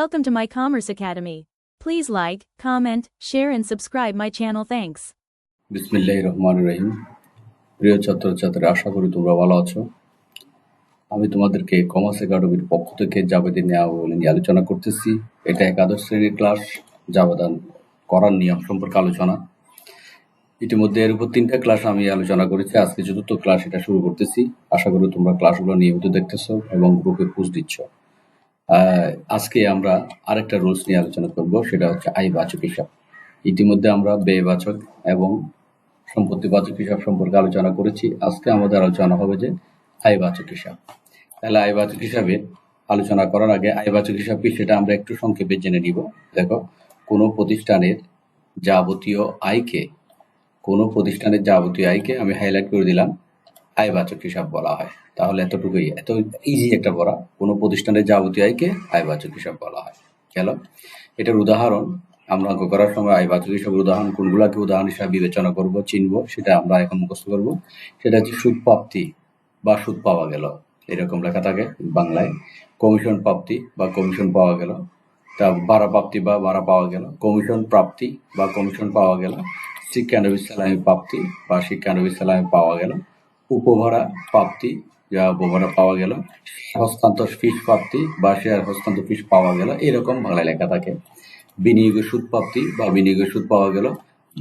Welcome to my Commerce Academy. Please like, comment, share, and subscribe my channel. Thanks. বিসমিল্লাহ রহমান রহিম। প্রিয় ছাত্রছাত্রী আশা করি তোমরা ভালো আছো। আমি তোমাদেরকে কমার্স একাডেমির পক্ষ থেকে জাবেদের নেওয়া বলে নিয়ে আলোচনা করতেছি। এটা একাদশ শ্রেণির ক্লাস জাবেদান করার নিয়ম সম্পর্কে আলোচনা। ইতিমধ্যে এর উপর তিনটা ক্লাস আমি আলোচনা করেছি। আজকে চতুর্থ ক্লাস এটা শুরু করতেছি। আশা করি তোমরা ক্লাসগুলো নিয়মিত দেখতেছো এবং গ্রুপে পুষ দিচ্ছ। আজকে আমরা আরেকটা রুলস নিয়ে আলোচনা করব, সেটা হচ্ছে আয়বাচক হিসাব। ইতিমধ্যে আমরা ব্যয়বাচক এবং সম্পত্তিবাচক হিসাব সম্পর্কে আলোচনা করেছি। আজকে আমাদের আলোচনা হবে যে আয়বাচক হিসাব। তাহলে আয়বাচক হিসাবে আলোচনা করার আগে আয়বাচক হিসাব কি, সেটা আমরা একটু সংক্ষেপে জেনে নিব। দেখো, কোনো প্রতিষ্ঠানের যাবতীয় আয়কে, কোনো প্রতিষ্ঠানের যাবতীয় আয়কে আমি হাইলাইট করে দিলাম। আয়বাচক হিসাব বলা হয়। তাহলে এতটুকুই, এত ইজি একটা পড়া। কোনো প্রতিষ্ঠানের যাবতীয় আয়কে আয়বাচক হিসাব বলা হয়। গেল এটার উদাহরণ, আমরা অঙ্ক করার সময় আয়বাচক হিসাবের উদাহরণ, কোনগুলাকে উদাহরণ হিসাবে বিবেচনা করব, চিনব, সেটা আমরা এখন মুখস্থ করব। সেটা হচ্ছে সুদ প্রাপ্তি বা সুদ পাওয়া গেল। এরকম লেখা থাকে বাংলায়। কমিশন প্রাপ্তি বা কমিশন পাওয়া গেল। তা ভাড়া প্রাপ্তি বা ভাড়া পাওয়া গেল। কমিশন প্রাপ্তি বা কমিশন পাওয়া গেল। শিক্ষানবী সালামী প্রাপ্তি বা শিক্ষানবী সালামী পাওয়া গেল। উপভাড়া প্রাপ্তি, যা উপভাড়া পাওয়া গেল। হস্তান্তর ফিস প্রাপ্তি বা শেয়ার হস্তান্তর ফিস পাওয়া গেল। এরকম বাংলায় লেখা থাকে। বিনিয়োগের সুদ প্রাপ্তি বা বিনিয়োগের সুদ পাওয়া গেল।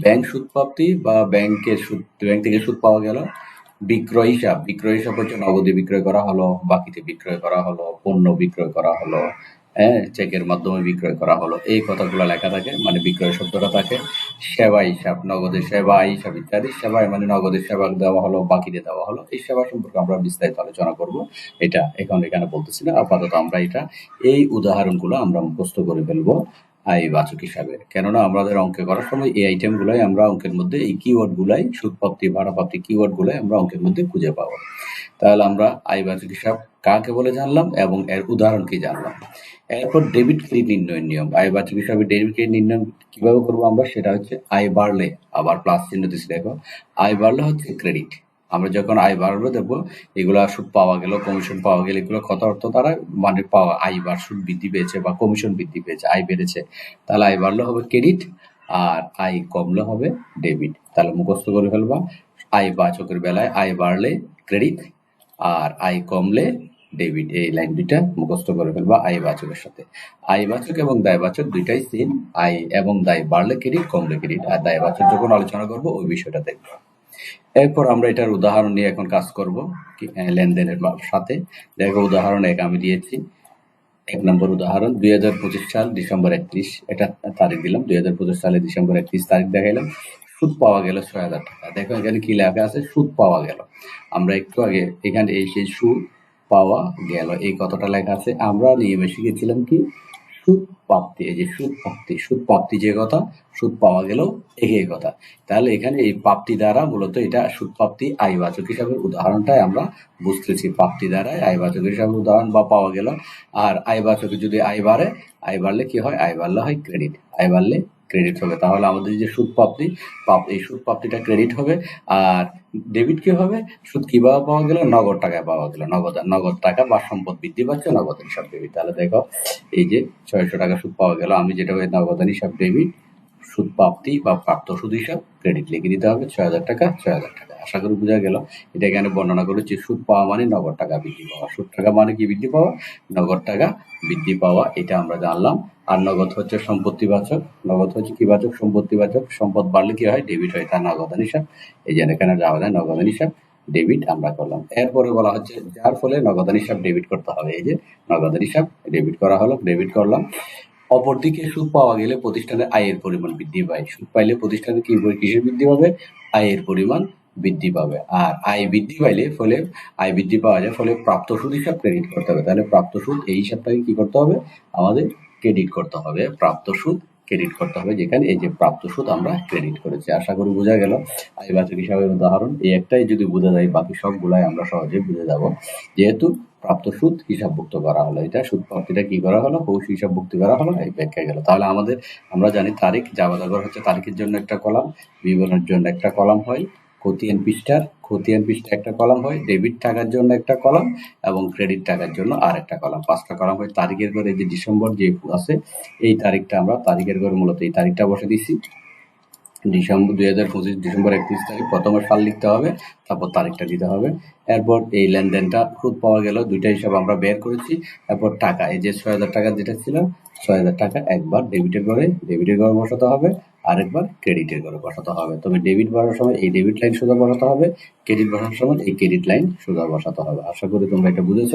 ব্যাংক সুদ প্রাপ্তি বা ব্যাংকের সুদ ব্যাংক থেকে সুদ পাওয়া গেল। বিক্রয় হিসাব বিক্রয় হিসাব হচ্ছে নগদে বিক্রয় করা হলো, বাকিতে বিক্রয় করা হলো, পণ্য বিক্রয় করা হলো। হ্যাঁ চেকের মাধ্যমে বিক্রয় করা হলো। এই কথাগুলো লেখা থাকে মানে বিক্রয় শব্দটা থাকে সেবা হিসাব নগদের সেবা হিসাব ইত্যাদি। সেবায় মানে নগদের সেবা দেওয়া হলো, বাকিতে দেওয়া হলো। এই সেবা সম্পর্কে আমরা বিস্তারিত আলোচনা করব। এটা এখন এখানে বলতেছি না, আপাতত আমরা এটা, এই উদাহরণগুলো আমরা মুখস্থ করে ফেলব আয়বাচক হিসাবে। কেননা আমাদের অঙ্কে করার সময় এই আইটেম গুলাই আমরা অঙ্কের মধ্যে, এই কিওয়ার্ড গুলাই সুদ প্রাপ্তি ভাড়া প্রাপ্তি কিওয়ার্ড গুলাই আমরা অঙ্কের মধ্যে খুঁজে পাবো। তাহলে আমরা আয়বাচক হিসাব কাকে বলে জানলাম এবং এর উদাহরণ কি জানলাম? এরপর ডেবিট ক্রেডিট নির্ণয়ের নিয়ম। আয় আয়বাচক হিসাবে ডেবিট ক্রেডিট নির্ণয় কীভাবে করব আমরা? সেটা হচ্ছে আয় বাড়লে আবার প্লাস চিহ্ন দিচ্ছি দেখো। আয় বাড়লে হচ্ছে ক্রেডিট আমরা যখন আয় বাড়বে দেখব, এগুলা সুদ পাওয়া গেল কমিশন পাওয়া গেল, এগুলো কত অর্থ তারা মানে পাওয়া আয় বার সুদ বৃদ্ধি পেয়েছে বা কমিশন বৃদ্ধি পেয়েছে, আয় বেড়েছে। তাহলে আয় বাড়লে হবে ক্রেডিট আর আয় কমলে হবে ডেবিট তাহলে মুখস্থ করে ফেলবা আয় বাচকের বেলায় আয় বাড়লে ক্রেডিট আর আয় কমলে ডেবিট এই লাইন দুইটা মুখস্থ করে ফেলবা আয় বাচকের সাথে। আয় বাচক এবং দায় বাচক দুইটাই সেম আয় এবং দায় বাড়লে ক্রেডিট কমলে ক্রেডিট আর দায় বাচক যখন আলোচনা করব, ওই বিষয়টা দেখব। এরপর আমরা এটার উদাহরণ নিয়ে এখন কাজ করব লেনদেনের সাথে। দেখো উদাহরণ এক, আমি দিয়েছি। এক নম্বর উদাহরণ, দুই হাজার পঁচিশ সাল ডিসেম্বর একত্রিশ, এটা তারিখ দিলাম, দুই হাজার পঁচিশ সালে ডিসেম্বর একত্রিশ তারিখ দেখাইলাম। সুদ পাওয়া গেল ছয় হাজার টাকা। দেখো এখানে কি লেখা আছে? সুদ পাওয়া গেল। আমরা একটু আগে এখানে এই সেই সুদ পাওয়া গেল। এই কথাটা লেখা আছে, আমরা নিয়মে শিখেছিলাম কি? সুদ প্রাপ্তি। এই যে সুদ প্রাপ্তি সুদ প্রাপ্তি যে কথা, সুদ পাওয়া গেল একই কথা। তাহলে এখানে এই প্রাপ্তি দ্বারা মূলত এটা সুদ প্রাপ্তি আয়বাচক হিসাবে উদাহরণটাই আমরা বুঝতেছি। প্রাপ্তি দ্বারা আয়বাচক হিসাবে উদাহরণ বা পাওয়া গেল। আর আয়বাচকে যদি আয় বাড়ে, আয় বাড়লে কি হয়? আয় বাড়লে হয় ক্রেডিট। আয় বাড়লে ক্রেডিট হবে। তাহলে আমাদের যে সুদ প্রাপ্তি এই সুদ প্রাপ্তিটা ক্রেডিট হবে। আর ডেবিট কি হবে? সুদ কীভাবে পাওয়া গেল? নগদ টাকায় পাওয়া গেল। নগদ নগদ টাকা বা সম্পদ বৃদ্ধি পাচ্ছে, নগদ হিসাব ডেবিট তাহলে দেখো, এই যে ছয়শো টাকা সুদ পাওয়া গেল, আমি যেটা ওই নগদ হিসাব ডেবিট সুদ প্রাপ্তি বা প্রাপ্ত সুদ হিসাব ক্রেডিট লিখে দিতে হবে, ছয় হাজার টাকা, ছয় হাজার টাকা। আশা করি বোঝা গেল। এটা এখানে বর্ণনা করেছি, সুদ পাওয়া মানে নগদ টাকা বৃদ্ধি পাওয়া। সুদ টাকা মানে কি বৃদ্ধি পাওয়া? নগদ টাকা বৃদ্ধি পাওয়া, এটা আমরা জানলাম। আর নগদ হচ্ছে সম্পত্তিবাচক। নগদ হচ্ছে কি বাচক? সম্পত্তিবাচক। সম্পদ বাড়লে কি হয়? ডেবিট হয়। তার নগদান হিসাব। এই যে এখানে যাওয়া যায় নগদান হিসাব ডেবিট আমরা করলাম। এরপরে বলা হচ্ছে যার ফলে নগদান হিসাব ডেবিট করতে হবে। এই যে নগদান হিসাব ডেবিট করা হলো ডেবিট করলাম। অপরদিকে সুদ পাওয়া গেলে প্রতিষ্ঠানের আয়ের পরিমাণ বৃদ্ধি পায়। সুদ পাইলে প্রতিষ্ঠানের কি কিসের বৃদ্ধি পাবে? আয়ের পরিমাণ বৃদ্ধি পাবে। আর আয় বৃদ্ধি পাইলে ফলে, আয় বৃদ্ধি পাওয়া যায়, ফলে প্রাপ্ত সুদ হিসাব ক্রেডিট করতে হবে। তাহলে প্রাপ্ত সুদ এই হিসাবটাকে কি করতে হবে? আমাদের ক্রেডিট করতে হবে। প্রাপ্ত সুদ ক্রেডিট করতে হবে যেখানে এই যে প্রাপ্ত সুদ আমরা ক্রেডিট করেছি। আশা করি বোঝা গেল। আয়বাচক হিসাবের উদাহরণ। এই একটাই যদি বোঝা যায়, বাকি সবগুলাই আমরা সহজে বুঝে যাব। যেহেতু প্রাপ্ত সুদ হিসাবভুক্ত করা হলো, এটা সুদ প্রাপ্তিটা কি করা হলো? পৌষ হিসাবভুক্তি করা হলো, এই ব্যাখ্যা গেল। তাহলে আমাদের, আমরা জানি তারিখ জাবাদাগর হচ্ছে তারিখের জন্য একটা কলাম, বিবরণের জন্য একটা কলাম হয়। খতিয়ান পৃষ্ঠার খতিয়ান পৃষ্ঠে একটা কলাম হয় ডেবিট টাকার জন্য একটা কলাম এবং ক্রেডিট টাকার জন্য আর একটা কলাম পাঁচটা কলাম হয়, তারিখের ঘরে যে ডিসেম্বর যে আছে, এই তারিখটা আমরা তারিখের ঘরে মূলত এই তারিখটা বসে দিছি ডিসেম্বর দুই হাজার পঁচিশ, ডিসেম্বর একত্রিশ তারিখ প্রথমে সাল লিখতে হবে, তারপর তারিখটা দিতে হবে। এরপর এই লেনদেনটা খুব পাওয়া গেল দুইটা হিসাব আমরা বের করেছি। এরপর টাকা, এই যে ছয় হাজার টাকা যেটা ছিল, ছয় হাজার টাকা একবার ডেবিটের ঘরে ডেবিটের ঘরে বসাতে হবে। আরেকবার ক্রেডিটের ঘরে বসাতে হবে। তবে ডেবিট বসার সময় এই ডেবিট লাইন সোজা বসাতে হবে ক্রেডিট বসার সময় এই ক্রেডিট লাইন সোজা বসাতে হবে। আশা করি তোমরা এটা বুঝেছ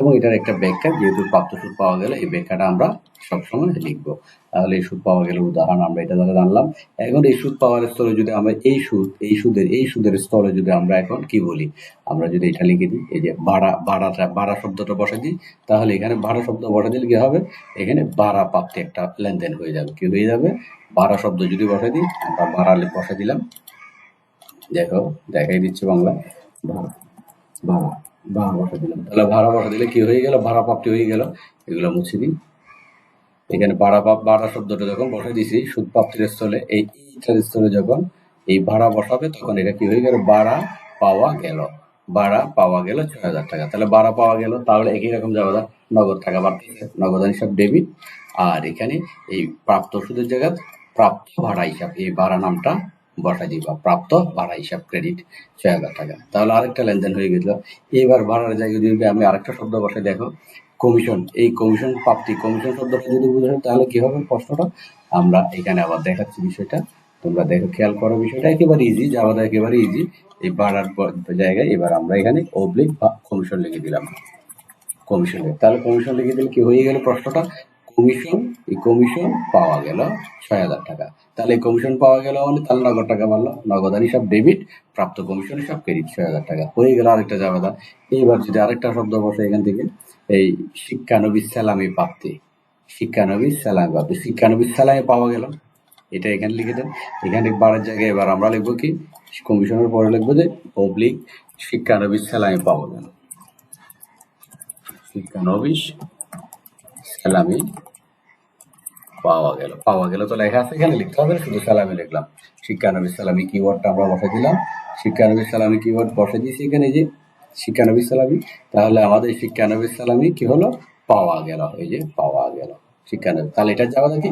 এবং এটার একটা ব্যাখ্যা, যেহেতু প্রাপ্ত সুদ পাওয়া গেলে এই ব্যাখ্যাটা আমরা সবসময় লিখব। তাহলে এই সুদ পাওয়া গেলে উদাহরণ আমরা এটা দ্বারা জানলাম। এখন এই সুদ পাওয়ার স্তরে যদি আমরা এই সুদ, এই সুদের এই সুদের স্তরে যদি আমরা এখন কি বলি? আমরা যদি এটা লিখে দিই, এই যে ভাড়া ভাড়াটা ভাড়া শব্দটা বসে দিই, তাহলে এখানে ভাড়া শব্দ বসে দিলে কি হবে? এখানে ভাড়া প্রাপ্তি একটা লেনদেন হয়ে যাবে। কি হয়ে যাবে? ভাড়া শব্দ যদি বসে দিই, আমরা লে- বসে দিলাম। দেখো, দেখাই দিচ্ছে বাংলা। ভাড়া ভাড়া ভাড়া বসে দিলাম। তাহলে ভাড়া বসে দিলে কি হয়ে গেল? ভাড়া প্রাপ্তি হয়ে গেল। এগুলো মুছে দিই। এখানে ভাড়া ভাড়া শব্দটা যখন বসাই দিছি, সুদ প্রাপ্তির স্থলে, এই ইটার স্থলে যখন এই ভাড়া বসাবে, তখন এটা কি হয়ে গেল? ভাড়া পাওয়া গেল। ভাড়া পাওয়া গেল ছয় হাজার টাকা। তাহলে ভাড়া পাওয়া গেল, তাহলে একই রকম যাবে, নগদ টাকা বাড়তেছে, নগদ হিসাব ডেবিট। আর এখানে এই প্রাপ্ত সুদের জায়গা প্রাপ্ত ভাড়া হিসাব, এই ভাড়া নামটা বসাই দিবা প্রাপ্ত ভাড়া হিসাব ক্রেডিট ছয় হাজার টাকা। তাহলে আরেকটা লেনদেন হয়ে গেছিল এইবার ভাড়ার জায়গায় যদি আমি আরেকটা শব্দ বসাই, দেখো কমিশন, এই কমিশন, প্রাপ্তি কমিশন শব্দটা যদি বুঝে তাহলে কি হবে প্রশ্নটা আমরা এখানে আবার দেখাচ্ছি বিষয়টা। তোমরা দেখো, খেয়াল করো বিষয়টা, একেবারে ইজি যাওয়া একেবারে ইজি এই বাড়ার জায়গায় এবার আমরা এখানে অবলিক বা কমিশন লিখে দিলাম। কমিশন তাহলে কমিশন লিখে দিলে কি হয়ে গেল প্রশ্নটা? কমিশন, এই কমিশন পাওয়া গেল ছয় হাজার টাকা। তাহলে কমিশন পাওয়া গেল মানে তাহলে নগদ টাকা বাড়লো। নগদান সব ডেবিট প্রাপ্ত কমিশন সব ক্রেডিট ছয় হাজার টাকা। হয়ে গেল আরেকটা জাবেদা এইবার যদি আরেকটা শব্দ বসে এখান থেকে এই শিক্ষানবিস সালামি প্রাপ্তি। শিক্ষানবিস সালামি প্রাপ্তি। শিক্ষানবিস সালামি পাওয়া গেল। এটা এখানে লিখে দেন। এখানে বাড়ার জায়গায় এবার আমরা লিখব কি? কমিশনের পরে লিখব যে পাবলিক শিক্ষানবিস সালামি পাওয়া গেল। শিক্ষানবিস সালামি পাওয়া গেল। পাওয়া গেল তো লেখা আছে, এখানে লিখতে হবে। শুধু সালামি লিখলাম। শিক্ষানবী সালামি কিওয়ার্ডটা আমরা বসে দিলাম। শিক্ষানবী সালামি কিওয়ার্ড বসে দিয়েছি এখানে যে শিক্ষানবী সালামী। তাহলে আমাদের শিক্ষানবী সালামী কি হলো? পাওয়া গেল, এই যে পাওয়া গেল। শিক্ষানবী তাহলে এটা যাওয়া দেখি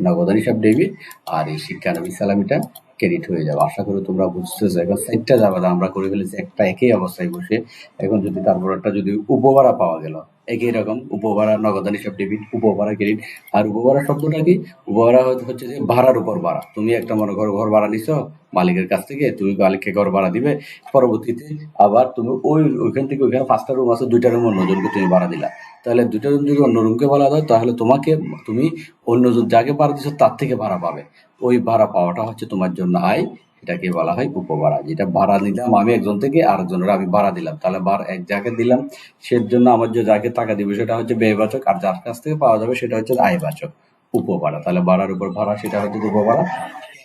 নগদান হিসাব ডেবিট আর এই শিক্ষানবী সালামিটা ক্রেডিট হয়ে যাবে। আশা করি তোমরা বুঝতেছো এখন সাইডটা যাবে আমরা করে ফেলেছি, একটা একই অবস্থায় বসে। এখন যদি তারপর একটা যদি উপভাড়া পাওয়া গেল, একই রকম উপভাড়া, নগদান হিসাব ডেবিট উপভাড়া ক্রেডিট আর উপভাড়া শব্দটা কি? উপভাড়া হচ্ছে যে ভাড়ার উপর ভাড়া। তুমি একটা মনে করো ঘর ভাড়া নিছো, মালিকের কাছ থেকে তুমি মালিককে ঘর ভাড়া দিবে, পরবর্তীতে আবার তুমি ওই ওইখান থেকে ওইখানে পাঁচটা রুম আছে, দুইটা রুম অন্যজনকে তুমি ভাড়া দিলা। তাহলে দুইটা রুম যদি অন্য রুমকে ভাড়া দাও, তাহলে তোমাকে, তুমি অন্যজন যাকে ভাড়া দিচ্ছ তার থেকে ভাড়া পাবে। ওই ভাড়া পাওয়াটা হচ্ছে তোমার জন্য আয়। এটাকে বলা হয় উপভাড়া। যেটা ভাড়া নিলাম আমি একজন থেকে আরেকজনের আমি ভাড়া দিলাম। তাহলে ভাড়া এক যাকে দিলাম, সের জন্য আমার যে যাকে টাকা দিবে সেটা হচ্ছে ব্যয়বাচক, আর যার কাছ থেকে পাওয়া যাবে সেটা হচ্ছে আয়বাচক। উপভাড়া। তাহলে ভাড়ার উপর ভাড়া, সেটা হচ্ছে উপভাড়া।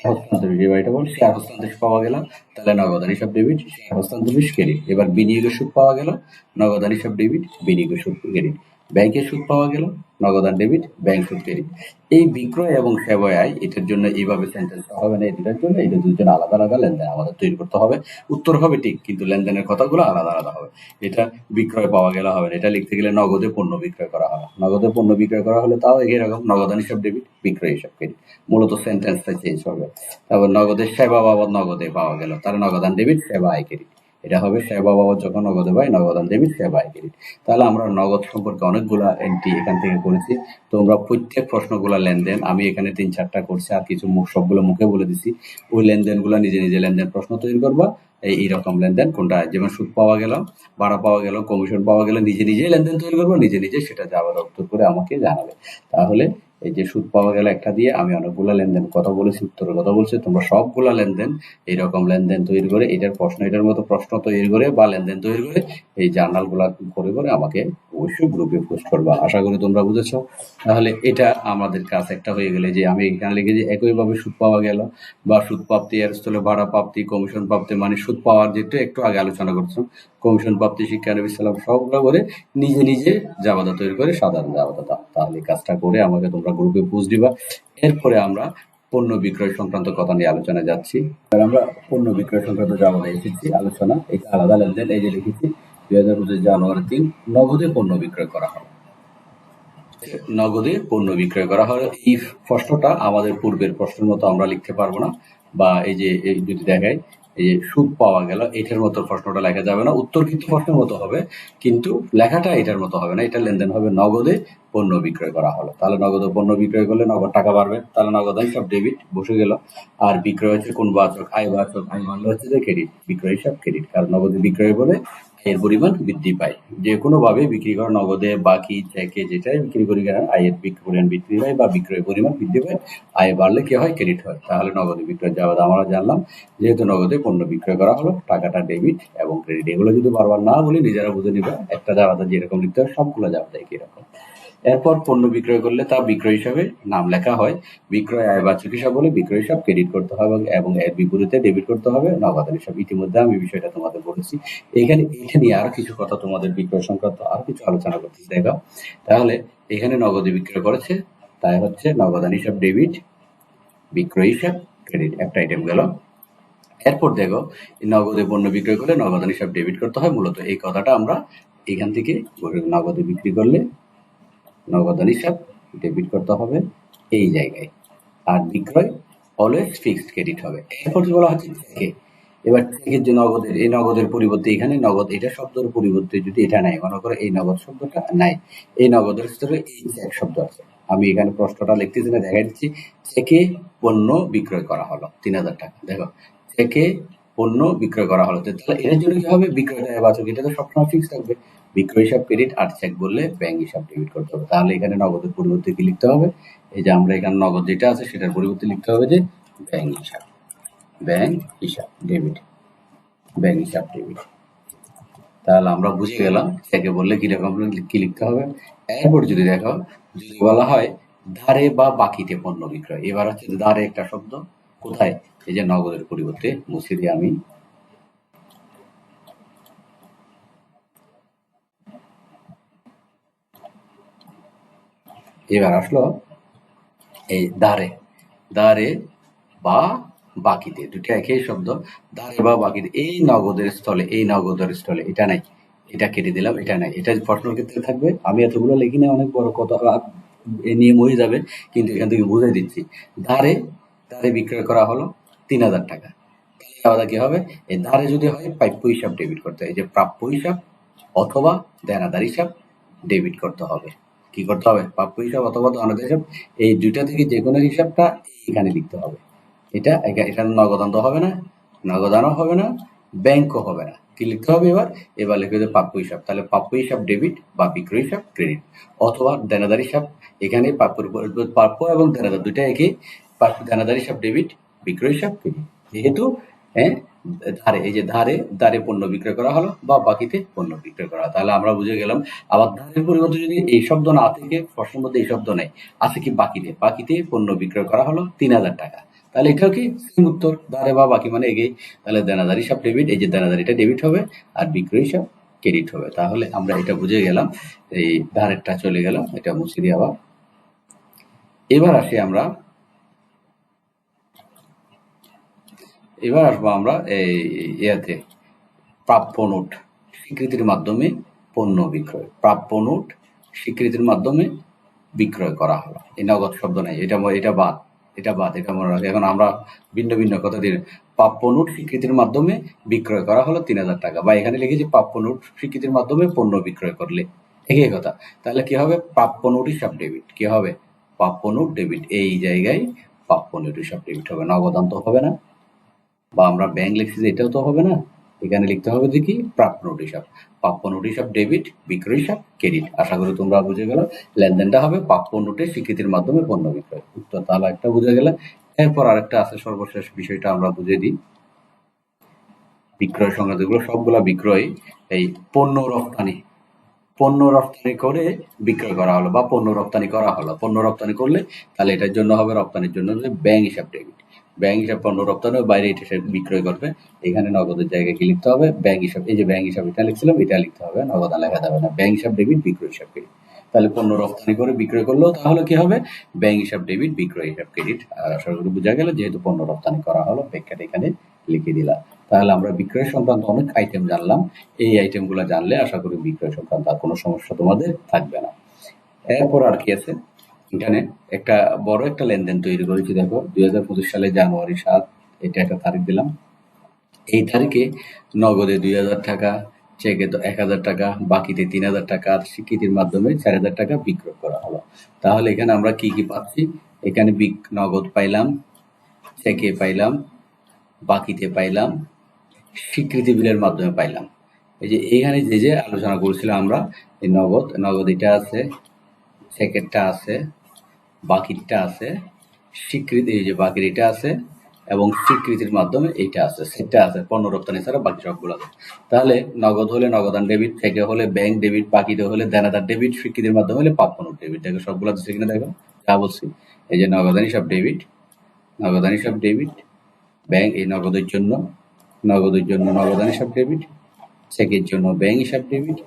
হস্তান্তর পাওয়া গেল। তাহলে নগদান হিসাব ডেবিট হস্তান্তর ক্রেডিট এবার বিনিয়োগের সুদ পাওয়া গেল। নগদান হিসাব ডেবিট বিনিয়োগের সুদ ক্রেডিট ব্যাংকের সুদ পাওয়া গেল নগদান ডেবিট, ব্যাংক সুদ ক্রেডিট এই বিক্রয় এবং সেবায় আয় এটার জন্য এইভাবে সেন্টেন্সটা হবে না এটার জন্য, এটা দুজন আলাদা আলাদা লেনদেন, আমাদের তৈরি করতে হবে। উত্তর হবে ঠিক, কিন্তু লেনদেনের কথাগুলো আলাদা আলাদা হবে। এটা বিক্রয় পাওয়া গেলে হবে না, এটা লিখতে গেলে নগদে পণ্য বিক্রয় করা হবে নগদে পণ্য বিক্রয় করা হলে তাও এরকম নগদান হিসাব ডেবিট, বিক্রয় হিসাব ক্রেডিট মূলত সেন্টেন্সটা চেঞ্জ হবে। তারপর নগদের সেবা বাবদ নগদে পাওয়া গেল তাহলে নগদান ডেবিট, সেবা আয় ক্রেডিট এটা হবে সেবা বাবদ যখন নগদে পাই নগদান ডেবিট সেবা ক্রেডিট তাহলে আমরা নগদ সম্পর্কে অনেকগুলা এন্ট্রি এখান থেকে করেছি। তোমরা প্রত্যেক প্রশ্নগুলা লেনদেন, আমি এখানে তিন চারটা করছি, আর কিছু মুখ, সবগুলো মুখে বলে দিছি। ওই লেনদেনগুলো নিজে নিজে লেনদেন প্রশ্ন তৈরি করবা, এই এইরকম লেনদেন, কোনটা যেমন সুদ পাওয়া গেল, ভাড়া পাওয়া গেল কমিশন পাওয়া গেল, নিজে নিজেই লেনদেন তৈরি করব, নিজে নিজে সেটা যাবার উত্তর করে আমাকে জানাবে। তাহলে এই যে সুদ পাওয়া গেল একটা দিয়ে, আমি অনেকগুলো লেনদেন, কথা বলেছি, উত্তরের কথা বলছি, তোমরা সবগুলো লেনদেন, এইরকম লেনদেন তৈরি করে, এটার প্রশ্ন, এটার মতো প্রশ্ন তৈরি করে বা লেনদেন তৈরি করে, এই জার্নালগুলা করে করে আমাকে অবশ্যই গ্রুপে পোস্ট করবা, আশা করি তোমরা বুঝেছ। তাহলে এটা আমাদের কাছে একটা হয়ে গেলে যে আমি এখানে লিখে যে একইভাবে সুদ পাওয়া গেল বা সুদ প্রাপ্তি এর স্থলে ভাড়া প্রাপ্তি, কমিশন প্রাপ্তি মানে সুদ পাওয়ার যেটা একটু আগে আলোচনা করছিলাম কমিশন প্রাপ্তি, শিক্ষা নবী সালাম সবগুলো করে নিজে নিজে জাবাদা তৈরি করে সাধারণ জাবাদা তাহলে কাজটা করে আমাকে তোমরা গ্রুপে পোস্ট দিবা। এরপরে আমরা পণ্য বিক্রয় সংক্রান্ত কথা নিয়ে আলোচনা যাচ্ছি। আমরা পণ্য বিক্রয় সংক্রান্ত জানাতে এসেছি, আলোচনা, এটা আলাদা লেনদেন, এই যে লিখেছি হাজার পঁচিশ নগদে পণ্য বিক্রয় করা হয়। নগদে পণ্য বিক্রয় করা হয়। এই প্রশ্নটা আমাদের পূর্বের প্রশ্নের মতো আমরা লিখতে পারব না, বা এই যে যদি দেখায় এই যে সুদ পাওয়া গেল, এটার মতো প্রশ্নটা লেখা যাবে না। উত্তর কিন্তু প্রশ্নের মতো হবে, কিন্তু লেখাটা এটার মতো হবে না। এটা লেনদেন হবে নগদে পণ্য বিক্রয় করা হলো। তাহলে নগদে পণ্য বিক্রয় করলে নগদ টাকা বাড়বে। তাহলে নগদ সব ডেবিট বসে গেল। আর বিক্রয় হচ্ছে কোন বাচক? আয় বাচক, আয় মানলে হচ্ছে যে ক্রেডিট বিক্রয় হিসাব ক্রেডিট কারণ নগদে বিক্রয় বলে আয়ের পরিমাণ বৃদ্ধি পায়। যে কোনোভাবে বিক্রি করা নগদে বাকি থেকে যেটাই বিক্রি করি আয়ের বিক্রি পরিমাণ বৃদ্ধি পায় বা বিক্রয় পরিমাণ বৃদ্ধি পায়, আয় বাড়লে কি হয়? ক্রেডিট হয়। তাহলে নগদে বিক্রয় যাওয়া আমরা জানলাম, যেহেতু নগদে পণ্য বিক্রয় করা হলো, টাকাটা ডেবিট এবং ক্রেডিট এগুলো যদি বারবার না বলি, নিজেরা বুঝে নিবে, একটা যাওয়াতে যেরকম লিখতে হয় সবগুলো যাওয়া যায় কীরকম এরপর পণ্য বিক্রয় করলে তা বিক্রয় হিসাবে নাম লেখা হয়। বিক্রয় আয়বাচক হিসাব বলে বিক্রয় হিসাব ক্রেডিট করতে হবে এবং এর বিপরীতে ডেবিট করতে হবে, নগদ হিসাব। ইতিমধ্যে আমি বিষয়টা তোমাদের বলেছি। এখানে এটা নিয়ে আরও কিছু কথা তোমাদের বিক্রয় সংক্রান্ত আরও কিছু আলোচনা করতেছি দেখো তাহলে এখানে নগদে বিক্রয় করেছে, তাই হচ্ছে নগদান হিসাব ডেবিট বিক্রয় হিসাব ক্রেডিট একটা আইটেম গেল। এরপর দেখো নগদে পণ্য বিক্রয় করলে নগদান হিসাব ডেবিট করতে হয়। মূলত এই কথাটা আমরা এখান থেকে নগদে বিক্রি করলে নগদান হিসাব ডেবিট করতে হবে এই জায়গায়। আর বিক্রয় অলওয়েজ ফিক্সড ক্রেডিট হবে। এরপর বলা হচ্ছে চেকে এবার চেকের যে নগদের, এই নগদের পরিবর্তে এখানে নগদ, এটা শব্দের পরিবর্তে যদি এটা নাই মনে করো এই নগদ শব্দটা নাই, এই নগদের স্তরে এই চেক শব্দ আছে। আমি এখানে প্রশ্নটা লিখতেছি না দেখা দিচ্ছি। চেকে পণ্য বিক্রয় করা হলো, তিন হাজার টাকা। দেখো, চেকে পণ্য বিক্রয় করা হলো। তাহলে এর জন্য কি হবে? বিক্রয়টা বাচক এটা তো সবসময় ফিক্স থাকবে। বিক্রয় হিসাব ক্রেডিট আর চেক বললে ব্যাংক হিসাব ডেবিট করতে হবে। তাহলে এখানে নগদের পরিবর্তে কি লিখতে হবে? এই যে আমরা এখানে নগদ যেটা আছে সেটার পরিবর্তে লিখতে হবে যে ব্যাংক হিসাব। ব্যাংক হিসাব ডেবিট ব্যাংক হিসাব ডেবিট তাহলে আমরা বুঝে গেলাম চেকে বললে কীরকম কি লিখতে হবে? এরপর যদি দেখো যদি বলা হয় ধারে বা বাকিতে পণ্য বিক্রয় এবার হচ্ছে ধারে একটা শব্দ কোথায়? এই যে নগদের পরিবর্তে মুছে দিয়ে আমি এবার আসলো এই দারে দারে বা বাকিতে, দুটো একই শব্দ। দারে বা বাকিতে, এই নগদের স্থলে, এই নগদের স্থলে, এটা নাই, এটা কেটে দিলাম, এটা নাই। এটা প্রশ্নের ক্ষেত্রে থাকবে। আমি এতগুলো লিখি না অনেক বড় কথা এ নিয়ম হয়ে যাবে, কিন্তু এখান থেকে বুঝাই দিচ্ছি। দারে দারে বিক্রয় করা হলো তিন হাজার টাকা। আলাদা কি হবে? এই দারে যদি হয় প্রাপ্য হিসাব ডেবিট করতে হয়। যে প্রাপ্য হিসাব অথবা দেনাদার হিসাব ডেবিট করতে হবে। কি করতে হবে? প্রাপ্য হিসাব অথবা অনাদার হিসাব, এই দুইটা থেকে যে কোনো হিসাবটা এখানে লিখতে হবে। এটা এখানে নগদান তো হবে না, নগদানও হবে না, ব্যাংকও হবে না। কি লিখতে হবে এবার? এবার লিখে দেবে প্রাপ্য হিসাব। তাহলে প্রাপ্য হিসাব ডেবিট বা বিক্রয় হিসাব ক্রেডিট অথবা দেনাদার হিসাব। এখানে প্রাপ্যর উপর- প্রাপ্য এবং দেনাদার দুইটা একই দেনাদার হিসাব, ডেবিট, বিক্রয় হিসাব, ক্রেডিট। যেহেতু হ্যাঁ ধারে, এই যে ধারে ধারে পণ্য বিক্রয় করা হলো বা বাকিতে পণ্য বিক্রয় করা তাহলে আমরা বুঝে গেলাম, আবার ধারের পরিবর্তে যদি এই শব্দ না থেকে, প্রশ্নের মধ্যে এই শব্দ নেই। আছে কি বাকিতে? বাকিতে পণ্য বিক্রয় করা হলো তিন হাজার টাকা। তাহলে এটাও কি উত্তর? ধারে বা বাকি মানে এগিয়ে। তাহলে দেনাদারি হিসাব ডেবিট এই যে দেনাদারিটা ডেবিট হবে আর বিক্রয় হিসাব ক্রেডিট হবে। তাহলে আমরা এটা বুঝে গেলাম, এই ধারেরটা চলে গেলাম এটা মুছে দিয়ে আবার এবার আসি আমরা এবার আসব আমরা এই ইয়াতে, প্রাপ্য নোট, স্বীকৃতির মাধ্যমে পণ্য বিক্রয়। প্রাপ্য নোট, স্বীকৃতির মাধ্যমে বিক্রয় করা হলো। এই নগদ শব্দ নাই, এটা এটা বাদ এটা বাদ, এটা মনে রাখে। এখন আমরা ভিন্ন ভিন্ন কথা দিয়ে প্রাপ্য নোট, স্বীকৃতির মাধ্যমে বিক্রয় করা হলো তিন হাজার টাকা। বা এখানে লিখেছি প্রাপ্য নোট, স্বীকৃতির মাধ্যমে পণ্য বিক্রয় করলে। একই কথা। তাহলে কি হবে? প্রাপ্য নোট হিসাব ডেবিট। কি হবে? প্রাপ্য নোট ডেবিট। এই জায়গায় প্রাপ্য নোট হিসাব ডেবিট হবে। নগদান তো হবে না। বা আমরা ব্যাংক লিখছি যে এটাও তো হবে না। এখানে লিখতে হবে যে কি? প্রাপ্য নোট হিসাব। প্রাপ্য নোট হিসাব ডেবিট বিক্রয় হিসাব ক্রেডিট আশা করি তোমরা বুঝে গেল। লেনদেনটা হবে প্রাপ্য নোটের স্বীকৃতির মাধ্যমে পণ্য বিক্রয়। উত্তর তাহলে একটা বুঝে গেলে। এরপর আরেকটা আছে সর্বশেষ বিষয়টা আমরা বুঝে দিই। বিক্রয় সংক্রান্ত এগুলো সবগুলা বিক্রয়। এই পণ্য রপ্তানি। পণ্য রপ্তানি করে বিক্রয় করা হলো বা পণ্য রপ্তানি করা হলো। পণ্য রপ্তানি করলে তাহলে এটার জন্য হবে রপ্তানির জন্য যে ব্যাংক হিসাব ডেবিট ব্যাংক হিসাব পণ্য রপ্তানি বাইরে এটা বিক্রয় করবে এখানে নগদের জায়গায় কি লিখতে হবে? ব্যাংক হিসাব, এই যে ব্যাংক হিসাব এটা লিখছিলাম, এটা লিখতে হবে। নগদ লেখা যাবে না। ব্যাংক হিসাব, ডেবিট, বিক্রয় হিসাব, ক্রেডিট। তাহলে পণ্য রপ্তানি করে বিক্রয় করলেও তাহলে কি হবে? ব্যাংক হিসাব, ডেবিট, বিক্রয় হিসাব, ক্রেডিট। করি বোঝা গেল, যেহেতু পণ্য রপ্তানি করা হলো, ব্যাখ্যাটা এখানে লিখে দিলাম। তাহলে আমরা বিক্রয় সংক্রান্ত অনেক আইটেম জানলাম। এই আইটেমগুলো জানলে আশা করি বিক্রয় সংক্রান্ত আর কোনো সমস্যা তোমাদের থাকবে না। এরপর আর কি আছে? এখানে একটা বড় একটা লেনদেন তৈরি করেছি, দেখো, দুই হাজার পঁচিশ সালে জানুয়ারি সাত, এটা একটা তারিখ দিলাম। এই তারিখে নগদে দুই হাজার টাকা, চেকে তো এক হাজার টাকা, বাকিতে তিন হাজার টাকা, আর স্বীকৃতির মাধ্যমে চার হাজার টাকা বিক্রয় করা হলো। তাহলে এখানে আমরা কি কি পাচ্ছি? এখানে বিক- নগদ পাইলাম, চেকে পাইলাম, বাকিতে পাইলাম, স্বীকৃতি বিলের মাধ্যমে পাইলাম। এই যে এইখানে যে যে আলোচনা করেছিলাম আমরা, এই নগদ নগদ এটা আছে, চেকেরটা আছে বাকিটা আছে, স্বীকৃতি, এই যে বাকির এটা আছে এবং স্বীকৃতির মাধ্যমে এইটা আছে, সেটা আছে, পণ্য রপ্তানি ছাড়া বাকি সবগুলো আছে। তাহলে নগদ হলে নগদান ডেবিট, থেকে হলে ব্যাংক ডেবিট, বাকিতে হলে দেনাদার ডেবিট, স্বীকৃতির মাধ্যমে হলে প্রাপ্য ডেবিট। দেখো সবগুলো আছে কিনা দেখো, যা বলছি। এই যে নগদানি সব ডেবিট, নগদানি সব ডেবিট, ব্যাংক এই নগদের জন্য নগদের জন্য নগদানি সব ডেবিট, চেকের জন্য ব্যাংক হিসাব ডেবিট,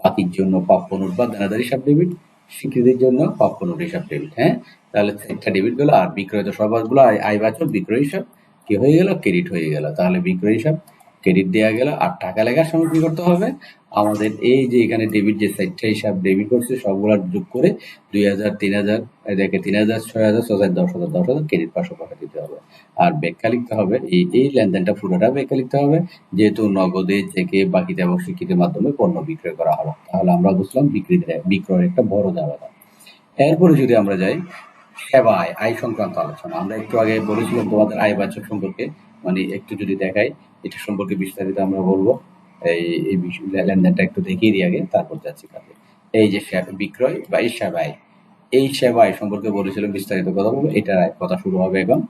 বাকির জন্য প্রাপ্য নোট বা দেনাদার হিসাব ডেবিট স্বীকৃতির জন্য নোট হিসাব ডেবিট হ্যাঁ? তাহলে একটা ডেবিট গেল আর বিক্রয় তো সবগুলো আয় আয় বাচক বিক্রয় হিসাব, কি হয়ে গেল? ক্রেডিট হয়ে গেল। তাহলে বিক্রয় হিসাব, ক্রেডিট দেওয়া গেল, আর টাকা লেখার সময় কি করতে হবে? আমাদের এই যে এখানে ডেবিট যে সাইটটা হিসাব ডেবিট করছে, সবগুলা যোগ করে দুই হাজার, তিন হাজার দেখে তিন হাজার, ছয় হাজার ছয় হাজার, দশ হাজার দশ হাজার ক্রেডিট পাঁচশো টাকা দিতে হবে। আর ব্যাখ্যা লিখতে হবে, এই এই লেনদেনটা পুরোটা ব্যাখ্যা লিখতে হবে, যেহেতু নগদে চেকে বাকিতে এবং স্বীকৃতির মাধ্যমে পণ্য বিক্রয় করা হলো। তাহলে আমরা বুঝলাম বিক্রি বিক্রয়ের একটা বড় জায়গা এরপরে যদি আমরা যাই, সেবায়, আয় সংক্রান্ত আলোচনা। আমরা একটু আগে বলেছিলাম তোমাদের আয় বাচক সম্পর্কে মানে একটু যদি দেখাই, এটা সম্পর্কে বিস্তারিত আমরা বলব। এই এই লেনদেনটা একটু দেখিয়ে দিই আগে, তারপর যাচ্ছি কাজে। এই যে বিক্রয় বা এই সেবায় এই সেবায় সম্পর্কে বলেছিলাম, বিস্তারিত কথা বলব, এটার কথা শুরু হবে এখন।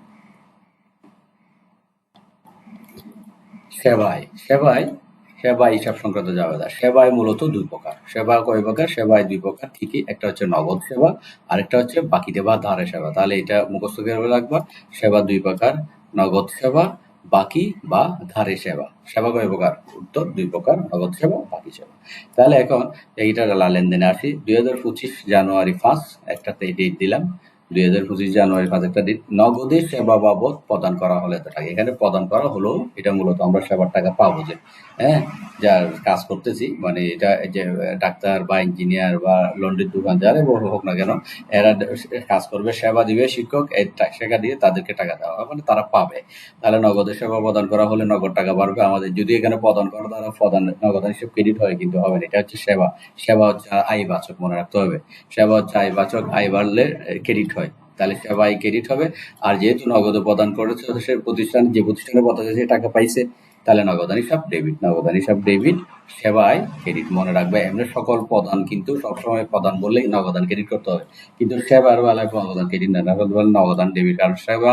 সেবায় সেবায় সেবা হিসাব সংক্রান্ত জাবেদা সেবায় মূলত দুই প্রকার। সেবা কয় প্রকার? সেবায় দুই প্রকার, ঠিকই। একটা হচ্ছে নগদ সেবা, আরেকটা হচ্ছে বাকিতে বা ধারে সেবা। তাহলে এটা মুখস্থ করে রাখবা? সেবা দুই প্রকার, নগদ সেবা বাকি বা ধারে সেবা। সেবা কয় প্রকার? উত্তর, দুই প্রকার, নগদ সেবা, বাকি সেবা। তাহলে এখন এইটা লেনদেনে আসি। দুই হাজার পঁচিশ জানুয়ারি ফার্স্ট একটাতে ডেট দিলাম। দুই হাজার পঁচিশ জানুয়ারি পাঁচ একটা নগদে সেবা বাবদ প্রদান করা হলে এত টাকা এখানে প্রদান করা হলো, এটা মূলত আমরা সেবার টাকা পাবো যে হ্যাঁ? যার কাজ করতেছি মানে এটা যে, ডাক্তার বা ইঞ্জিনিয়ার বা লন্ড্রির দোকান, যারা বড় হোক না কেন, এরা কাজ করবে, সেবা দিবে, শিক্ষক, এই সেবা দিয়ে তাদেরকে টাকা দেওয়া হবে মানে তারা পাবে। তাহলে নগদে সেবা প্রদান করা হলে নগদ টাকা বাড়বে আমাদের। যদি এখানে প্রদান করা তারা প্রদান, নগদ হিসেবে ক্রেডিট হয়, কিন্তু হবে না। এটা হচ্ছে সেবা। সেবা হচ্ছে আয় বাচক, মনে রাখতে হবে। সেবা হচ্ছে আয় বাচক, আয় বাড়লে ক্রেডিট হয়। তাহলে আয় ক্রেডিট হবে। আর যেহেতু নগদ প্রদান করেছে সে প্রতিষ্ঠান যে প্রতিষ্ঠানে করেছে, সে টাকা পাইছে তাহলে নগদান হিসাব ডেবিট নগদান হিসাব ডেবিট সেবায় ক্রেডিট মনে রাখবে। এমনি সকল প্রদান কিন্তু সবসময় প্রদান বললেই নগদান ক্রেডিট করতে হবে। কিন্তু সেবার বেলায় নগদান ক্রেডিট না নগদ নগদান ডেবিট কারণ সেবা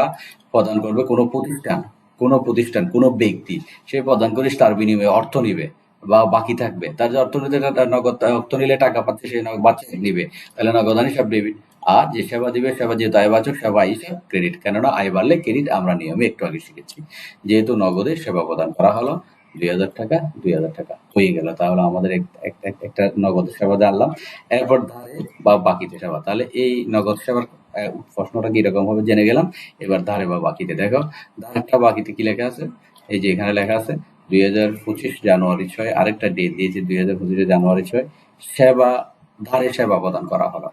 প্রদান করবে কোনো প্রতিষ্ঠান কোনো প্রতিষ্ঠান কোনো ব্যক্তি। সে প্রদান করে তার বিনিময়ে অর্থ নিবে বা বাকি থাকবে। তার যে অর্থ নিতে নগদ অর্থ নিলে টাকা পাচ্ছে সে বাচ্চা নিবে। তাহলে নগদান হিসাব ডেবিট আর যে সেবা দিবে, সেবা যেহেতু আয়বাচক সেবা হিসাব ক্রেডিট কেননা আয় বাড়লে ক্রেডিট আমরা নিয়মে একটু আগে শিখেছি। যেহেতু নগদে সেবা প্রদান করা হলো, দুই হাজার টাকা, দুই হাজার টাকা হয়ে গেল। তাহলে আমাদের এক- এক- এক- একটা নগদ সেবা জানলাম। এরপর ধারে বা বাকিতে সেবা। তাহলে এই নগদ সেবার প্রশ্নটা কীরকম হবে জেনে গেলাম। এবার ধারে বা বাকিতে দেখো। ধারেরটা বাকিতে কি লেখা আছে? এই যে এখানে লেখা আছে, দুই হাজার পঁচিশ জানুয়ারি ছয়, আরেকটা ডেট দিয়েছে, দুই হাজার পঁচিশে জানুয়ারি ছয়। সেবা, ধারে সেবা প্রদান করা হলো।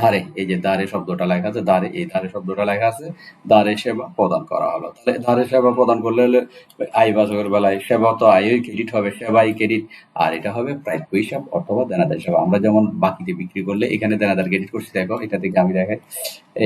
ধারে, এই যে ধারে শব্দটা লেখা আছে, ধারে, এই ধারে শব্দটা লেখা আছে, ধারে সেবা প্রদান করা হলো। তাহলে ধারে সেবা প্রদান করলে হলে আয় বাচকের বেলায় সেবা তো আয়ই ক্রেডিট হবে, সেবাই ক্রেডিট আর এটা হবে প্রাপ্য হিসাব অথবা দেনাদার সেবা আমরা যেমন বাকিতে বিক্রি করলে এখানে দেনাদার ক্রেডিট করছি, দেখো, এটা থেকে আমি দেখাই।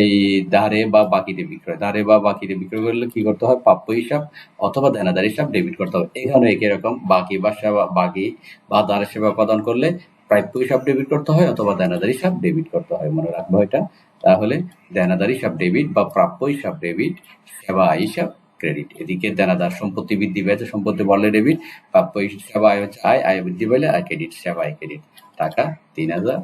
এই ধারে বা বাকিতে বিক্রয় ধারে বা বাকিতে বিক্রয় করলে কি করতে হয়? প্রাপ্য হিসাব অথবা দেনাদার হিসাব ডেবিট করতে হবে। এখানে একই রকম বাকি বা সেবা, বাকি বা ধারে সেবা প্রদান করলে প্রাপ্য হিসাব ডেবিট করতে হয় অথবা দেনাদার হিসাব ডেবিট করতে হয়, মনে রাখব এটা। তাহলে দেনাদার হিসাব ডেবিট বা প্রাপ্য হিসাব ডেবিট সেবা হিসাব ক্রেডিট এদিকে দেনাদার সম্পত্তি বৃদ্ধি পেয়েছে, সম্পত্তি বাড়লে ডেবিট প্রাপ্য সেবা আয় হচ্ছে আয় আয় বৃদ্ধি পেলে আর ক্রেডিট সেবা আয় ক্রেডিট টাকা তিন হাজার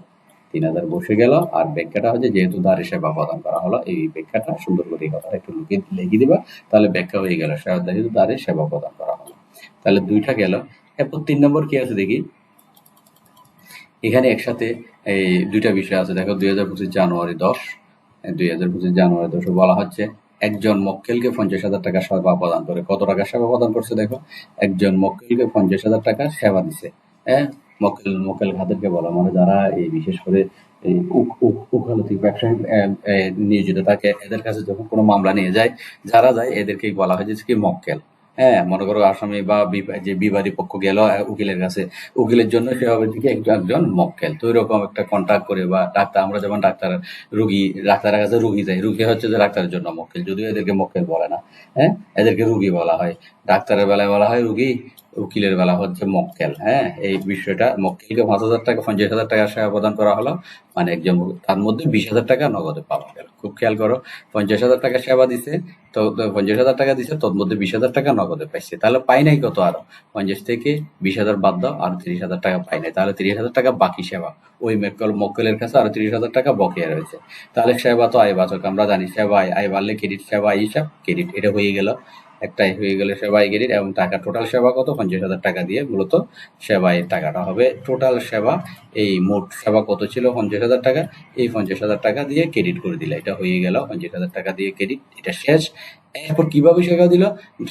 তিন হাজার বসে গেল। আর ব্যাখ্যাটা হচ্ছে যেহেতু দাঁড়ে সেবা প্রদান করা হলো, এই ব্যাখ্যাটা সুন্দর করে কথাটা একটু লিখে লিখে দিবা, তাহলে ব্যাখ্যা হয়ে গেল। যেহেতু দাঁড়ে সেবা প্রদান করা হলো। তাহলে দুইটা গেল। এরপর তিন নম্বর কি আছে দেখি? এখানে একসাথে এই দুইটা বিষয় আছে। দেখো, দুই হাজার পঁচিশ জানুয়ারি দশ দুই হাজার পঁচিশ জানুয়ারি দশে বলা হচ্ছে একজন মক্কেলকে পঞ্চাশ হাজার টাকা সেবা প্রদান করে। কত টাকা সেবা প্রদান করছে দেখো? একজন মক্কেলকে পঞ্চাশ হাজার টাকা সেবা দিছে। হ্যাঁ? মক্কেল মক্কেল খাদেরকে বলা মানে যারা এই বিশেষ করে এই উক- উক- উকালতি ব্যবসায় নিয়োজিত থাকে, এদের কাছে যখন কোনো মামলা নিয়ে যায়, যারা যায়, এদেরকেই বলা হয় যে, কি মক্কেল? হ্যাঁ মনে করো আসামি বা যে বিবাদী পক্ষ গেল উকিলের কাছে। উকিলের জন্য সে হবে কি একজন একজন মক্কেল তো এরকম একটা কন্ট্যাক্ট করে বা ডাক্তার, আমরা যেমন ডাক্তার, রুগী, ডাক্তারের কাছে রুগী যায় রুগী হচ্ছে যে ডাক্তারের জন্য মক্কেল যদিও এদেরকে মক্কেল বলে না। হ্যাঁ এদেরকে রুগী বলা হয়। ডাক্তারের বেলায় বলা হয় রুগী উকিলের বেলা হচ্ছে মক্কেল হ্যাঁ? এই বিষয়টা মক্কেলকে পাঁচ হাজার টাকা, পঞ্চাশ হাজার টাকা সেবা প্রদান করা হলো। মানে একজন তার মধ্যে বিশ হাজার টাকা নগদে পাওয়া গেল। খুব খেয়াল করো, পঞ্চাশ হাজার টাকা সেবা দিছে, তো পঞ্চাশ হাজার টাকা দিছে, তোর মধ্যে বিশ হাজার টাকা নগদে পাইছে। তাহলে পাই নাই কত আরও? পঞ্চাশ থেকে বিশ হাজার বাদ দাও, আর তিরিশ হাজার টাকা পাই নাই। তাহলে তিরিশ হাজার টাকা বাকি সেবা। ওই মক্কেল, মক্কেলের কাছে আরও তিরিশ হাজার টাকা বকেয়া রয়েছে। তাহলে সেবা তো আয় বাচক, আমরা জানি সেবা আয় আয় বাড়লে ক্রেডিট সেবা হিসাব ক্রেডিট এটা হয়ে গেল। একটাই হয়ে গেলে সেবাই ক্রেডিট এবং টাকা টোটাল সেবা কত? পঞ্চাশ হাজার টাকা দিয়ে মূলত সেবাই টাকাটা হবে। টোটাল সেবা, এই মোট সেবা কত ছিল? পঞ্চাশ হাজার টাকা। এই পঞ্চাশ হাজার টাকা দিয়ে ক্রেডিট করে দিলে। এটা হয়ে গেল পঞ্চাশ হাজার টাকা দিয়ে ক্রেডিট। এটা শেষ। এরপর কীভাবে সেবা দিল?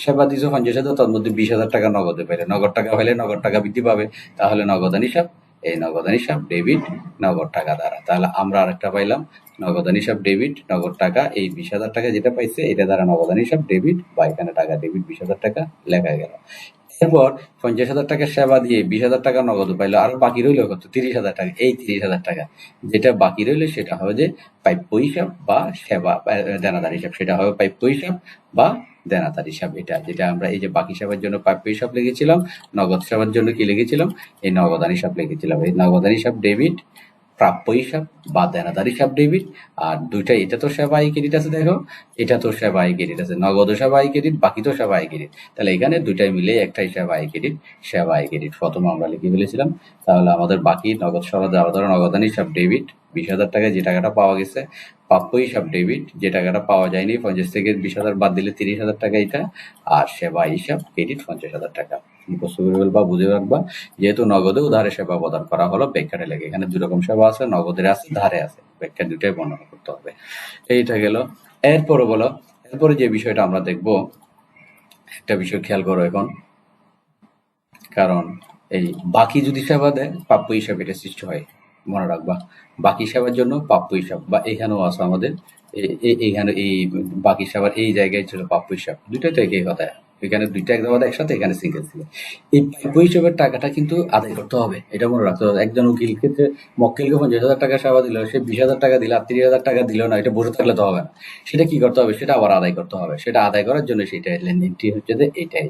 সেবা দিয়েছে পঞ্চাশ হাজার, তার মধ্যে বিশ হাজার টাকা নগদে পেলে নগদ টাকা হলে নগদ টাকা বৃদ্ধি পাবে। তাহলে নগদান হিসাব এই নগদান হিসাব ডেবিট নগদ টাকা দ্বারা। তাহলে আমরা আরেকটা পাইলাম নগদান হিসাব ডেবিট নগদ টাকা। এই বিশ হাজার টাকা যেটা পাইছে, এটা দ্বারা নগদান হিসাব ডেবিট বা এখানে টাকা ডেবিট বিশ হাজার টাকা লেখা গেল। এরপর পঞ্চাশ হাজার টাকা সেবা দিয়ে বিশ হাজার টাকা নগদ পাইলো, আর বাকি রইল কত? তিরিশ হাজার টাকা। এই তিরিশ হাজার টাকা। যেটা বাকি রইল, সেটা হবে যে প্রাপ্য হিসাব বা সেবা দেনাদার হিসাব। সেটা হবে প্রাপ্য হিসাব বা দেনাদার হিসাব এটা যেটা আমরা এই যে বাকি সেবার জন্য প্রাপ্য হিসাব লিখেছিলাম নগদ সেবার জন্য কি লিখেছিলাম এই নগদান হিসাব লিখেছিলাম এই নগদান হিসাব ডেবিট প্রাপ্য হিসাব বা দেনাদার হিসাব ডেবিট, আর দুইটা এটা তো সেবা আই ক্রেডিট আছে, দেখো, এটা তো সেবা আই ক্রেডিট আছে নগদ সেবা আই ক্রেডিট, বাকি তো সেবা আই ক্রেডিট। তাহলে এখানে দুইটাই মিলে একটাই সেবা আই ক্রেডিট সেবা আই ক্রেডিট। প্রথমে আমরা লিখে ফেলেছিলাম, তাহলে আমাদের বাকি নগদ সরদ আলাদা নগদান হিসাব ডেবিট, বিশ হাজার টাকায় যে টাকাটা পাওয়া গেছে প্রাপ্য হিসাব ডেবিট যে টাকাটা পাওয়া যায়নি, পঞ্চাশ থেকে বিশ হাজার বাদ দিলে তিরিশ হাজার টাকা এটা, আর সেবা হিসাব ক্রেডিট পঞ্চাশ হাজার টাকা। মুখস্থ করে ফেলবা, বুঝে রাখবা, যেহেতু নগদে উধারে সেবা প্রদান করা হলো, ব্যাখ্যাটা লেগে এখানে দুই রকম সেবা আছে, নগদের আছে ধারে আছে। ব্যাখ্যা দুটাই বর্ণনা করতে হবে। এইটা গেল। এরপরে বলো, এরপরে যে বিষয়টা আমরা দেখব, একটা বিষয় খেয়াল করো এখন। কারণ এই বাকি যদি সেবা দেয় প্রাপ্য হিসাবে এটা সৃষ্টি হয়। মনে রাখবা। বাকি সেবার জন্য প্রাপ্য হিসাব, বা এখানেও আছে আমাদের এইখানে এই বাকি সেবার এই জায়গায় ছিল প্রাপ্য হিসাব। দুইটাই তো একই কথা। এখানে দুইটা একদম একসাথে এখানে সিঙ্গেল ছিল। এই প্রাপ্য হিসাবের টাকাটা কিন্তু আদায় করতে হবে, এটা মনে রাখতে হবে। একজন উকিল ক্ষেত্রে মক্কেল মক্কেলকে পঞ্চাশ হাজার টাকা সেবা দিল, সে বিশ হাজার টাকা দিল, আর তিরিশ হাজার টাকা দিল না, এটা বসে থাকলে তো হবে না। সেটা কি করতে হবে? সেটা আবার আদায় করতে হবে। সেটা আদায় করার জন্য সেটা লেনদেনটি হচ্ছে যে এটাই।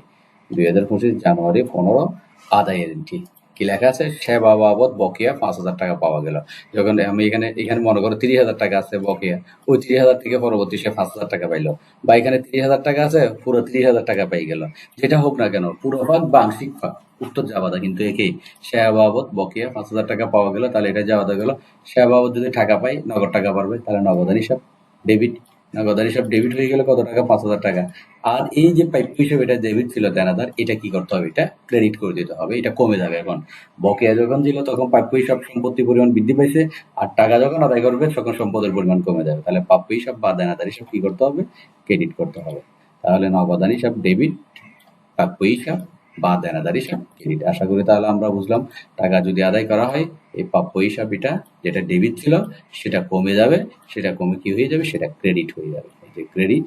দুই হাজার পঁচিশ জানুয়ারি পনেরো আদায়ের এন্ট্রি কি লেখা আছে? সেবা বাবদ বকেয়া পাঁচ হাজার টাকা পাওয়া গেল। যখন আমি এখানে এখানে মনে করো তিরিশ হাজার টাকা আছে বকেয়া, ওই তিরিশ হাজার থেকে পরবর্তী সে পাঁচ হাজার টাকা পাইলো। বা এখানে তিরিশ হাজার টাকা আছে, পুরো তিরিশ হাজার টাকা পাই গেল। যেটা হোক না কেন, পুরো ভাগ বা আংশিক ভাগ উত্তর জাবাদা কিন্তু একই। সেবা বাবদ বকেয়া পাঁচ হাজার টাকা পাওয়া গেল, তাহলে এটা জাবাদা গেল। সেবা বাবদ যদি টাকা পাই নগদ টাকা পারবে, তাহলে নগদান হিসাব ডেবিট নগদান হিসাব ডেবিট হয়ে গেলে কত টাকা? পাঁচ হাজার টাকা। আর এই যে প্রাপ্য হিসেবে এটা ডেবিট ছিল দেনাদার এটা কি করতে হবে? এটা ক্রেডিট করে দিতে হবে। এটা কমে যাবে এখন। বকেয়া যখন ছিল তখন প্রাপ্য হিসাব সম্পত্তির পরিমাণ বৃদ্ধি পাইছে। আর টাকা যখন আদায় করবে তখন সম্পদের পরিমাণ কমে যাবে। তাহলে প্রাপ্য হিসাব বা দেনাদার হিসাব কি করতে হবে? ক্রেডিট করতে হবে। তাহলে নগদান হিসাব ডেবিট প্রাপ্য হিসাব বা দেনাদার ক্রেডিট আশা করি তাহলে আমরা বুঝলাম টাকা যদি আদায় করা হয় এই প্রাপ্য হিসাব এটা যেটা ডেবিট ছিল সেটা কমে যাবে সেটা কমে কি হয়ে যাবে সেটা ক্রেডিট হয়ে যাবে। এই যে ক্রেডিট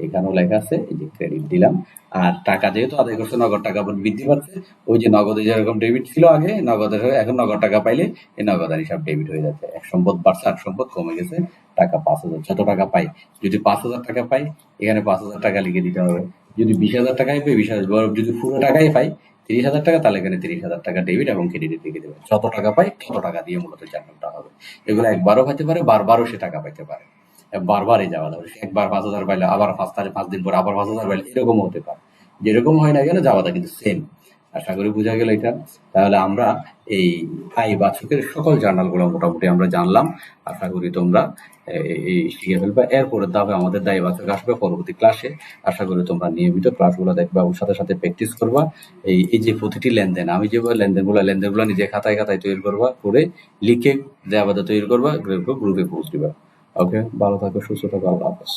এখানেও লেখা আছে এই যে ক্রেডিট দিলাম। আর টাকা যেহেতু আদায় করছে নগদ টাকা বৃদ্ধি পাচ্ছে ওই যে নগদে যেরকম ডেবিট ছিল আগে নগদের এখন নগদ টাকা পাইলে এই নগদান হিসাব ডেবিট হয়ে যাচ্ছে। এক সম্পদ বাড়ছে আর সম্পদ কমে গেছে টাকা পাঁচ হাজার যত টাকা পাই। যদি পাঁচ হাজার টাকা পাই এখানে পাঁচ হাজার টাকা লিখে দিতে হবে। যদি বিশ হাজার টাকাই পাই, বিশ হাজার যদি পুরো টাকাই পাই, তিরিশ হাজার টাকা, তাহলে এখানে তিরিশ হাজার টাকা ডেবিট এবং ক্রেডিট লিখে দেবে। যত টাকা পাই, তত টাকা দিয়ে মূলত জানাটা হবে। এগুলো একবারও পাইতে পারে, বারবারও সে টাকা পাইতে পারে। বারবারই যাওয়া যাবে। একবার পাঁচ হাজার পাইলে, আবার পাঁচ তারিখ পাঁচ দিন পর আবার পাঁচ হাজার পাইলে এরকম হতে পারে। যেরকম হয় না কেন, যাওয়াটা কিন্তু সেম আশা করি বোঝা গেল এটা। তাহলে আমরা এই আই বাচকের সকল জার্নালগুলো মোটামুটি আমরা জানলাম। আশা করি তোমরা এই শিখে ফেলবে। এরপরে ধাপে আমাদের দায়ী বাচক আসবে পরবর্তী ক্লাসে আশা করি তোমরা নিয়মিত ক্লাসগুলো দেখবে এবং সাথে সাথে প্র্যাকটিস করবা। এই এই যে প্রতিটি লেনদেন, আমি যেভাবে লেনদেনগুলো লেনদেনগুলো নিজে খাতায় খাতায় তৈরি করবা, করে লিখে দেওয়া তৈরি করবা গ্রুপে পৌঁছ দিবা। ওকে ভালো থাকো, সুস্থ থাকো, আল্লাহ হাফেজ।